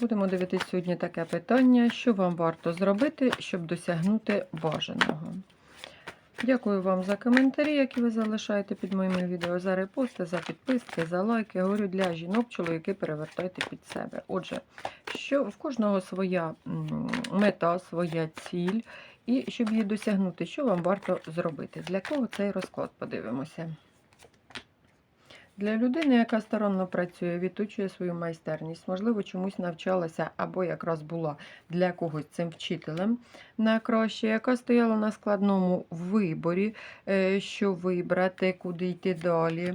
Будемо дивитися сьогодні таке питання, що вам варто зробити, щоб досягнути бажаного. Дякую вам за коментарі, які ви залишаєте під моїми відео, за репости, за підписки, за лайки. Говорю для жінок, чоловіки перевертайте під себе. Отже, що в кожного своя мета, своя ціль, і щоб її досягнути, що вам варто зробити? Для кого цей розклад? Подивимося. Для людини, яка сторонно працює, відточує свою майстерність, можливо, чомусь навчалася або якраз була для когось цим вчителем на краще, яка стояла на складному виборі, е, що вибрати, куди йти далі.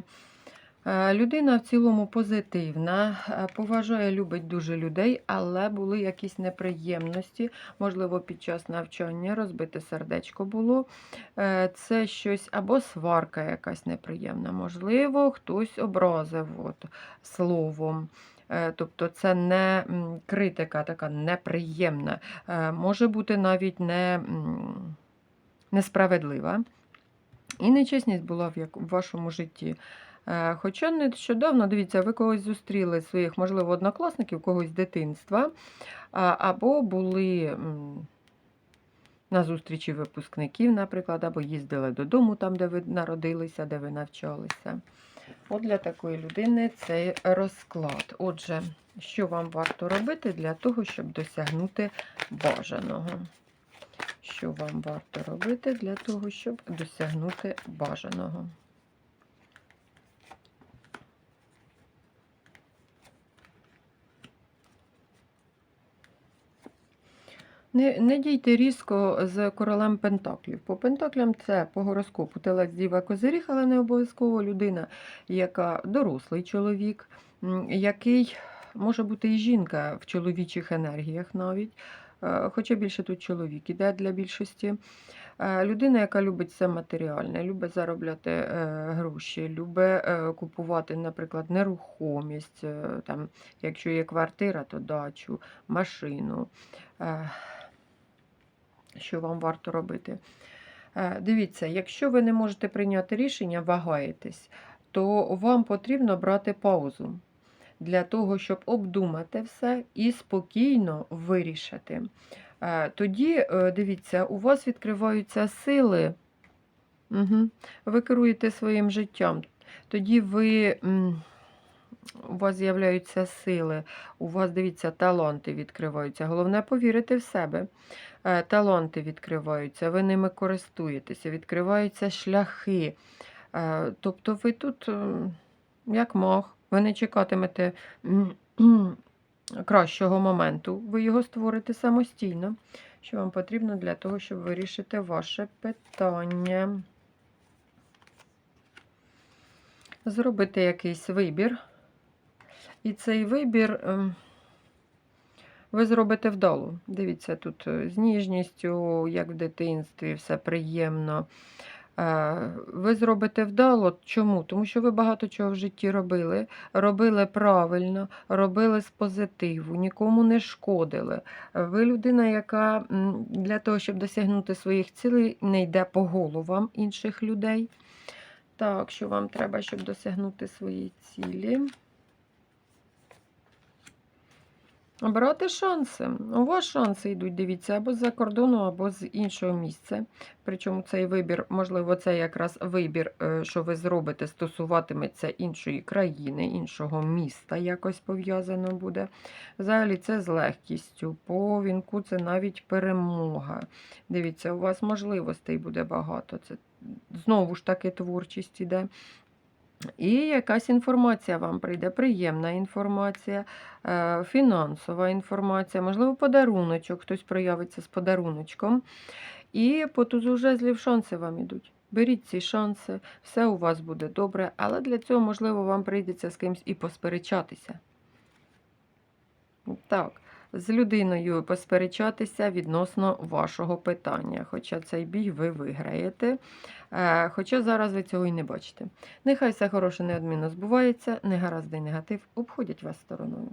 Е, Людина в цілому позитивна, е, поважає, любить дуже людей, але були якісь неприємності, можливо, під час навчання розбите сердечко було. Е, Це щось або сварка якась неприємна, можливо, хтось образив от, словом. Тобто це не критика така неприємна, може бути навіть не, несправедлива. І нечесність була в вашому житті. Е, Хоча нещодавно, дивіться, ви когось зустріли своїх, можливо, однокласників, когось з дитинства, або були на зустрічі випускників, наприклад, або їздили додому, там, де ви народилися, де ви навчалися. От для такої людини цей розклад. Отже, що вам варто робити для того, щоб досягнути бажаного? Що вам варто робити для того, щоб досягнути бажаного? Не, не дійте різко з королем Пентаклів. По Пентаклям це по гороскопу телець Діва Козиріг, але не обов'язково людина, яка дорослий чоловік, який може бути і жінка в чоловічих енергіях навіть. е, Хоча більше тут чоловік іде для більшості. Е, Людина, яка любить все матеріальне, любить заробляти е, гроші, любить купувати, наприклад, нерухомість, там, якщо є квартира, то дачу, машину. Що вам варто робити. Е, Дивіться, якщо ви не можете прийняти рішення, вагаєтесь, то вам потрібно брати паузу для того, щоб обдумати все і спокійно вирішити. Е, Тоді, е, дивіться, у вас відкриваються сили, угу. ви керуєте своїм життям. Тоді ви. у вас з'являються сили, у вас, дивіться, таланти відкриваються. Головне повірити в себе. Е, Таланти відкриваються, ви ними користуєтеся, відкриваються шляхи. Е, Тобто ви тут, е, як мах, ви не чекатимете кращого моменту, ви його створите самостійно, що вам потрібно для того, щоб вирішити ваше питання. Зробити якийсь вибір. І цей вибір ем, ви зробите вдало. Дивіться, тут е, з ніжністю, як в дитинстві, все приємно. Е, Ви зробите вдало. Чому? Тому що ви багато чого в житті робили, робили правильно, робили з позитиву, нікому не шкодили. Ви людина, яка для того, щоб досягнути своїх цілей, не йде по головам інших людей. Так, що вам треба, щоб досягнути свої цілі? Брати шанси. У вас шанси йдуть, дивіться, або з-за кордону, або з іншого місця. Причому цей вибір, можливо, це якраз вибір, е, що ви зробите, стосуватиметься іншої країни, іншого міста, якось пов'язано буде. Взагалі, це з легкістю. По вінку це навіть перемога. Дивіться, у вас можливостей буде багато. Це знову ж таки творчість іде. І якась інформація вам прийде, приємна інформація, е, фінансова інформація, можливо, подаруночок, хтось проявиться з подаруночком. І по тузу жезлів шанси вам ідуть. Беріть ці шанси, все у вас буде добре, але для цього, можливо, вам прийдеться з кимось і посперечатися. Так, з людиною посперечатися відносно вашого питання. Хоча цей бій ви виграєте. Е, Хоча зараз ви цього і не бачите. Нехай все хороше неодмінно збувається, негаразди і негатив обходять вас стороною.